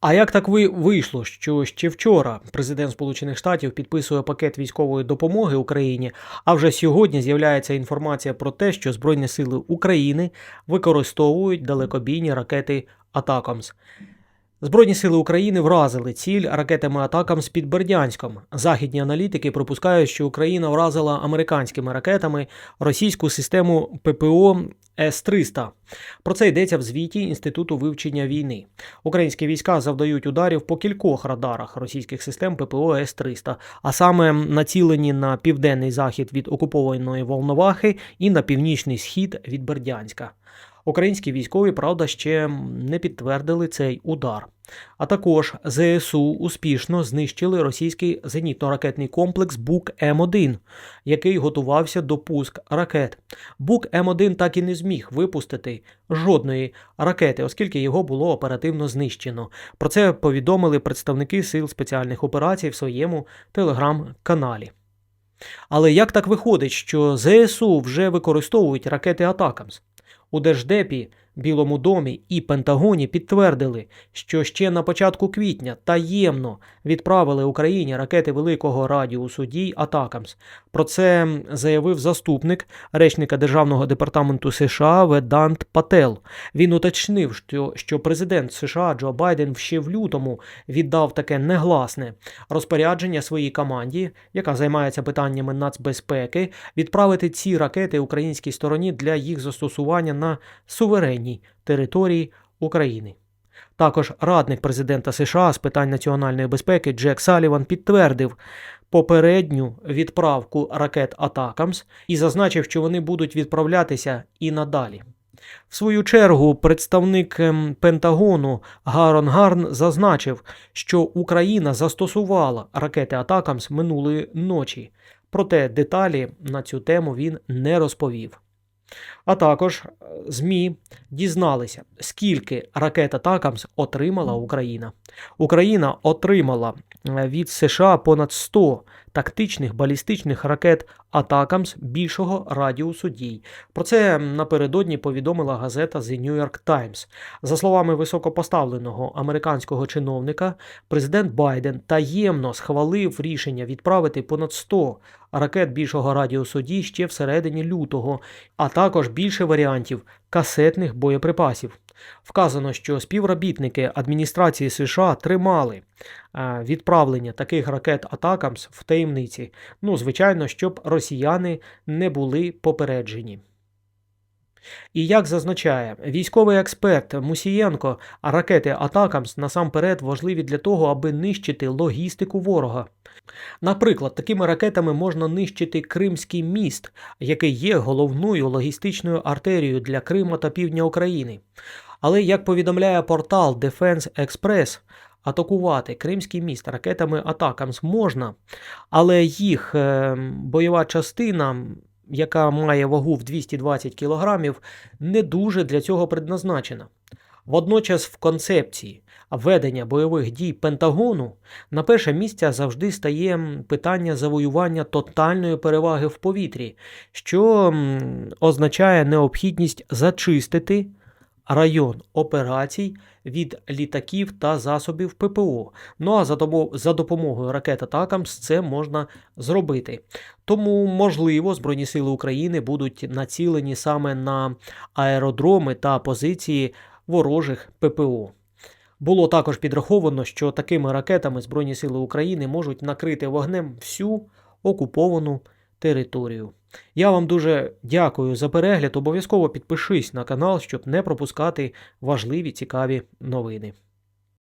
А як так ви вийшло, що ще вчора президент Сполучених Штатів підписує пакет військової допомоги Україні, а вже сьогодні з'являється інформація про те, що Збройні сили України використовують далекобійні ракети Атакамс. Збройні сили України вразили ціль ракетами Атакамс під Бердянськом. Західні аналітики припускають, що Україна вразила американськими ракетами російську систему ППО С-300. Про це йдеться в звіті Інституту вивчення війни. Українські війська завдають ударів по кількох радарах російських систем ППО С-300, а саме націлені на південний захід від окупованої Волновахи і на північний схід від Бердянська. Українські військові, правда, ще не підтвердили цей удар. А також ЗСУ успішно знищили російський зенітно-ракетний комплекс Бук М1, який готувався до пуск ракет. Бук М1 так і не зміг випустити жодної ракети, оскільки його було оперативно знищено. Про це повідомили представники сил спеціальних операцій в своєму телеграм-каналі. Але як так виходить, що ЗСУ вже використовують ракети Атакамс? У Держдепі, Білому домі і Пентагоні підтвердили, що ще на початку квітня таємно відправили Україні ракети великого радіусу дій Атакамс. Про це заявив заступник речника Державного департаменту США Ведант Пател. Він уточнив, що, що президент США Джо Байден ще в лютому віддав таке негласне розпорядження своїй команді, яка займається питаннями нацбезпеки, відправити ці ракети українській стороні для їх застосування на суверенній території України. Також радник президента США з питань національної безпеки Джек Саліван підтвердив попередню відправку ракет Атакамс і зазначив, що вони будуть відправлятися і надалі. В свою чергу, представник ем, Пентагону Гарон Гарн зазначив, що Україна застосувала ракети Атакамс минулої ночі, проте деталі на цю тему він не розповів. А також е, ЗМІ дізналися, скільки ракет Атакамс отримала Україна. Україна отримала е, від США понад 100 тактичних балістичних ракет Атакамс більшого радіусу дій. Про це напередодні повідомила газета The New York Times. За словами високопоставленого американського чиновника, президент Байден таємно схвалив рішення відправити понад 100 ракет більшого радіусу дій ще всередині лютого, а також більше варіантів касетних боєприпасів. Вказано, що співробітники адміністрації США тримали е, відправлення таких ракет Атакамс в таємниці. Ну, звичайно, щоб росіяни не були попереджені. І як зазначає військовий експерт Мусієнко, ракети Атакамс насамперед важливі для того, аби нищити логістику ворога. Наприклад, такими ракетами можна нищити Кримський міст, який є головною логістичною артерією для Крима та півдня України. Але як повідомляє портал Defense Express, атакувати Кримський міст ракетами Атакамс можна, але їх е, бойова частина яка має вагу в 220 кг, не дуже для цього предназначена. Водночас, в концепції ведення бойових дій Пентагону на перше місце завжди стає питання завоювання тотальної переваги в повітрі, що означає необхідність зачистити район операцій від літаків та засобів ППО. Ну а за допомогою ракет Атакамс це можна зробити. Тому, можливо, Збройні Сили України будуть націлені саме на аеродроми та позиції ворожих ППО. Було також підраховано, що такими ракетами Збройні Сили України можуть накрити вогнем всю окуповану територію. Я вам дуже дякую за перегляд. Обов'язково підпишись на канал, щоб не пропускати важливі цікаві новини.